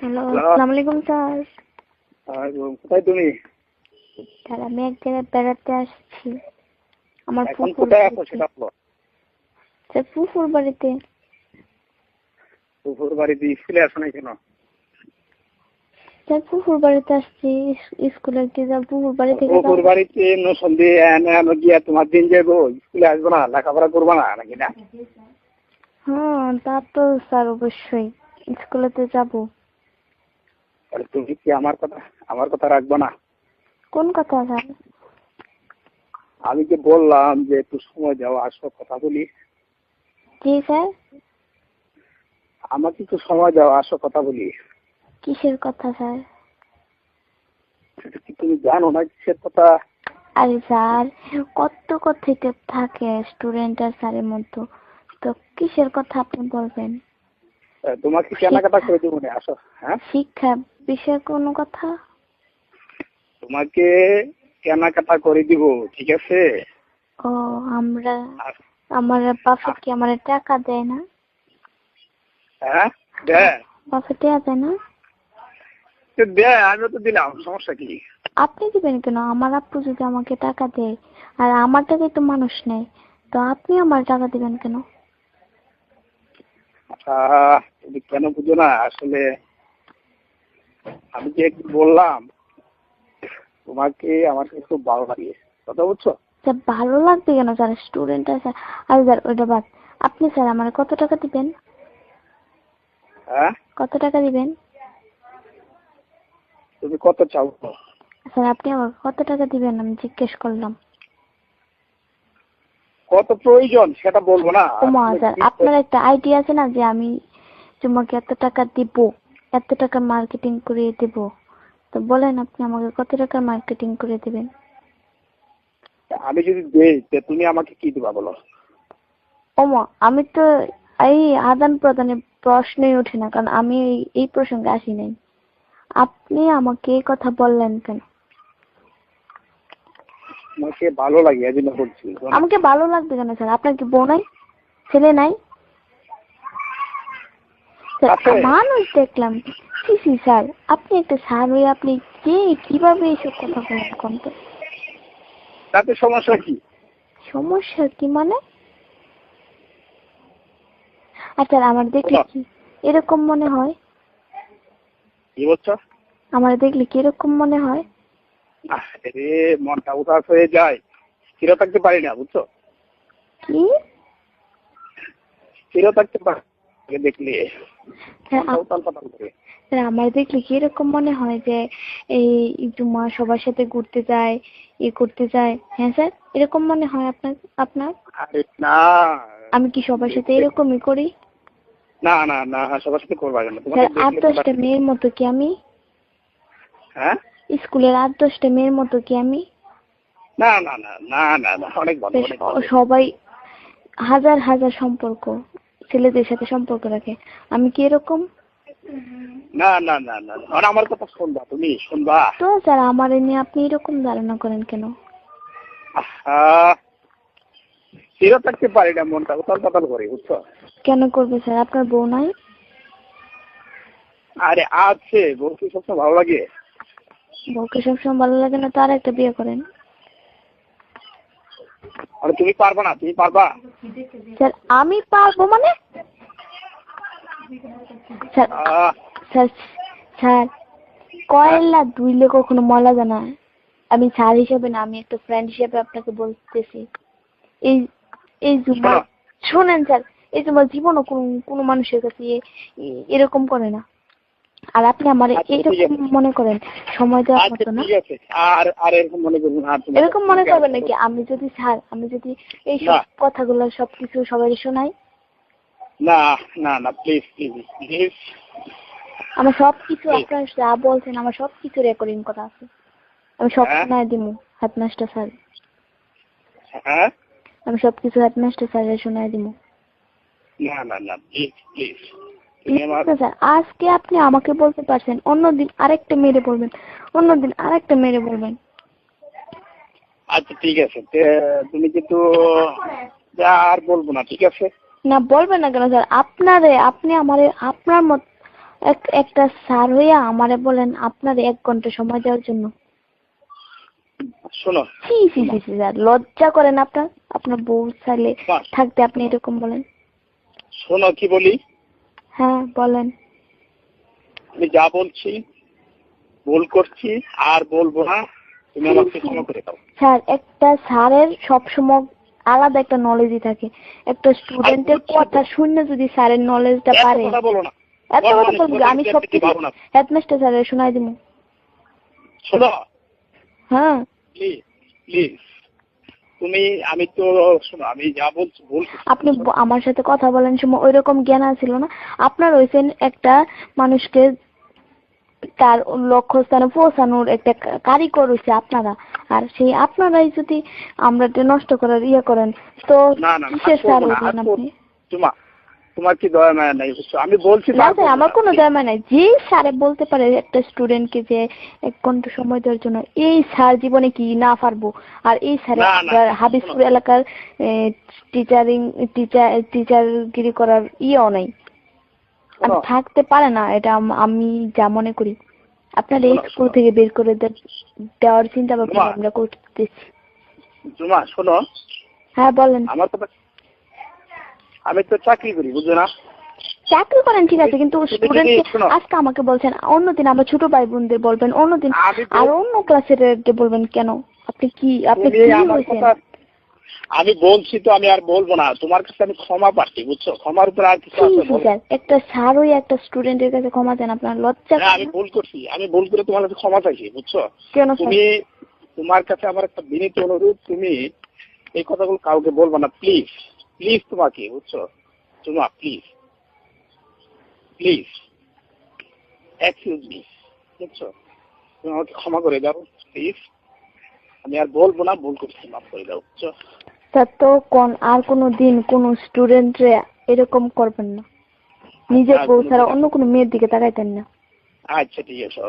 Hello আসসালামু আলাইকুম sir কোথায় তুমি? স্যার আমি এক জায়গায় বেড়াতে আসছি। আমার এখন কোথায় আছো সেটা বলো। স্যার ফুফুর বাড়িতে। দুপুর বাড়িতে স্কুলে আসো না কেন? স্যার ফুফুর বাড়িতে আসছি। স্কুলে কি যা ফুফুর বাড়ি থেকে যাব। বাড়িতে এনে গিয়া তোমার দিন যাব স্কুলে আসব না লেখাপড়া করব না নাকি না? হ্যাঁ তা তো স্যার অবশ্যই। স্কুলেতে যাব। তাহলে তুমি কি আমার কথা আমার কথা রাখব না? কোন কথা স্যার? আমি যে বললাম যে একটু সময় দাও আসো কথা বলি। জি স্যার? আমাকে একটু সময় দাও আসো কথা বলি। কিসের কথা স্যার? সেটা কি তুমি জানো না কিসের কথা? আরে স্যার কত কথা থাকে স্টুডেন্ট আর স্যারের মধ্যে তো কিসের কথা আপনি বলবেন? তোমাকে কেনাকাটা করে দেবো না আসো হ্যাঁ? শিক্ষা বিষয়ে কোনো কথা? তোমাকে কেনাকাটা করে দিব ঠিক আছে? ও আমরা আমার কি আমার টাকা দেয় না? হ্যাঁ? দেয়? বাফে টাকা দেয় না? দেয় আমিও তো দিলাম সমস্যা কি? আপনি দিবেন কেন? আমার আপু যদি আমাকে টাকা দেয় আর আমার টাকায় তো মানুষ নেই তো আপনি আমার টাকা দিবেন কেন? তুমি কেন বুঝো না? আসলে আমি যে বললাম তোমাকে আমার কাছে খুব ভালো লাগে। কথা বুঝছ স্যার ভালো লাগবে কেন স্যার স্টুডেন্ট আছে? আর স্যার ওইটা বাদ আপনি স্যার আমার কত টাকা দিবেন? হ্যাঁ? কত টাকা দিবেন? তুমি কত চাও? স্যার আপনি আমার কত টাকা দিবেন? আমি জিজ্ঞেস করলাম। কত প্রয়োজন সেটা বলব না। আপনার একটা আইডিয়া আছে না যে আমি তোমাকে এত টাকা দিব এত টাকা মার্কেটিং করে দেব? তো বলেন আপনি আমাকে কত টাকার মার্কেটিং করে দিবেন? আমি যদি দেই তে তুমি আমাকে কি দিবা বলো? ওমা আমি তো এই আদান প্রদানের প্রশ্নই ওঠে না কারণ আমি এই- এই প্রসঙ্গে আসি নাই। আপনি আমাকে কথা বললেন কেন? তোমাকে ভালো লাগে এই জন্য বলছি আমাকে ভালো লাগবে কেন স্যার? আপনার কি বউ নাই? ছেলে নাই? মানুষ দেখলাম। কি সি স্যার আপনি একটা স্যার হয়ে আপনি কে কীভাবে এইসব কথা বলেন কোন তো? তাতে সমস্যা কি? সমস্যা কি মানে? আচ্ছা আমার দেখলে কি এরকম মনে হয়? কি বলছো? আমার দেখলে কি এরকম মনে হয়? রে মনটা উদাস হয়ে যায়। স্থির থাকতে পারি না বুঝছ? কি? স্থির থাকতে পারি দেখলে। আমার দেখলে কি এরকম মনে হয় যে এই জুমা সবার সাথে ঘুরতে যায় ই করতে যায়? হ্যাঁ স্যার? এরকম মনে হয় আপনার আপনার? না। আমি কি সবার সাথে এরকমই করি? না না না সবার সাথে করবা কেন? আট দশটা মেয়ের মতো কি আমি? হ্যাঁ? স্কুলের আট দশটা মেয়ের মতো কি আমি? না না না না না না অনেক ভালো সবাই হাজার হাজার সম্পর্ক ছেলেদের সাথে সম্পর্ক রাখে। আমি কি এরকম? না না না না আমার কথা শুনবা তুমি শুনবা? তো স্যার আমার নিয়ে আপনি এরকম ধারণা করেন কেন? স্থির থাকতে পারি না মনটা উতাল পাতাল করে বুঝছ? কেন করবে স্যার? আপনার বউ নাই? আরে আছে বলছি সবসময় ভালো লাগে? বউকে সবসময় ভালো লাগে না তো আর একটা বিয়ে করেন। আরে তুমি পারবা না তুমি পারবা। স্যার আমি পারব মানে? স্যার স্যার স্যার কয়লা ধুইলে কখনো না। আমি স্যার হিসেবে না আমি একটা ফ্রেন্ড হিসেবে আপনাকে বলতেছি। এই এই জুমা শোনো। শোনেন স্যার এই জুমা জীবনও কোনো কোনো মানুষের কাছে এরকম করে না। আর আপনি আমার আচ্ছা, আছে। মনে করেন সময় দেওয়ার আচ্ছা মতো না? আর আর এরকম মনে করব না আর তোমার- এরকম মনে করবেন নাকি আমি যদি স্যার আমি যদি এই সব কথাগুলো সবকিছু সবাই শোনাই? না না না প্লিজ প্লিজ প্লিজ আমার সবকিছু আপনার যা বলছেন আমার সবকিছু রেকর্ডিং করা আছে। আমি সব? শোনায় দিব হেডমাস্টার স্যার। হ্যাঁ? আমি সবকিছু হেডমাস্টার স্যারের শোনায় দিব না না না প্লিজ প্লিজ আজকে আপনি আমাকে বলতে পারছেন অন্যদিন আরেকটা মেরে বলবেন অন্যদিন আরেকটা মেরে বলবেন। আচ্ছা ঠিক আছে। তুমি কিন্তু আর বলব না ঠিক আছে? না বলবেন না কেন স্যার? আপনারে আপনি আমারে আপনার মত এক একটা স্যার হইয়া আমারে বলেন আপনার এক ঘণ্টা সময় দেওয়ার জন্য। শোনো। ছি ছি ছি স্যার লজ্জা করেন আপনার আপনার বউ চাইলে। থাকতে আপনি এরকম বলেন। শোনো কি বলি? হ্যাঁ বলেন। আমি যা বলছি ভুল করছি আর বলব না। তুমি আমাকে ক্ষমা করে দাও। স্যার একটা স্যারের সবসময় আলাদা একটা নলেজই থাকে। একটা স্টুডেন্টের কথা শুনে যদি স্যারের নলেজটা এত পারে। কথা বলো না। এত কথা বর্তমানে বলব আমি সব কিছু হেডমাস্টার স্যারের শোনাই দিব। শোনো। হ্যাঁ। প্লিজ প্লিজ তুমি আমি তো শোনো আমি যা বলছি বলছি। আপনি আমার সাথে কথা বলেন সময় ওই রকম জ্ঞান ছিল না। আপনার হয়েছেন একটা মানুষকে তার লক্ষ্যস্থানে পৌঁছানোর একটা কারিগর হয়েছে আপনারা। আর সেই আপনারাই যদি আমরা নষ্ট করার ইয়ে করেন তো না না কিসের আপনি? তোমার কি দয়া মায়া নাই? বুঝছ? আমি বলছি না আমার। কোনো দরকার নাই। যে স্যারে বলতে পারে একটা স্টুডেন্টকে যে এক ঘণ্টা সময় দেওয়ার জন্য এই স্যার জীবনে কি না পারব? আর এই স্যার হাবিবপুর এলাকার টিচারিং টিচার টিচারগিরি করার ইয়েও নাই। থাকতে পারে না এটা আমি যা মনে করি। আপনার এই স্কুল থেকে বের করে দেওয়ার চিন্তা ভাবনা আমরা করতেছি। জুমা শোনো। হ্যাঁ বলেন। আমার তো আমি তো চাকরি করি বুঝছ না? চাকরি করেন ঠিক আছে কিন্তু স্টুডেন্ট আজকে আমাকে বলছেন অন্যদিন আমার ছোট ভাই বোনদের বলবেন অন্যদিন আর অন্য ক্লাসের বলবেন কেন? আপনি কি আপনি কি হয়েছেন আমি বলছি তো আমি আর বলব না। তোমার কাছে আমি ক্ষমা পাচ্ছি বুঝছ? ক্ষমার উপর আর কিছু আছে? স্যার একটা স্যার হয়ে একটা স্টুডেন্টের কাছে ক্ষমা চান আপনার লজ্জা হ্যাঁ আমি ভুল করছি আমি ভুল করে তোমার কাছে ক্ষমা চাইছি বুঝছ? কেন তুমি তোমার কাছে আমার একটা বিনীত অনুরোধ তুমি এই কথাগুলো কাউকে বলব না প্লিজ প্লিজ তোমাকে বুঝছ? তোমা প্লিজ প্লিজ এক্সকিউজ মি বুঝছ? তুমি আমাকে ক্ষমা করে দাও প্লিজ আমি আর বলব না ভুল করছি মাফ করে দাও বুঝছ? স্যার তো কোন আর কোনো দিন কোনো স্টুডেন্টরে এরকম করবেন না। নিজের বউ ছাড়া অন্য কোনো মেয়ের দিকে তাকাইতেন না। আচ্ছা ঠিক আছে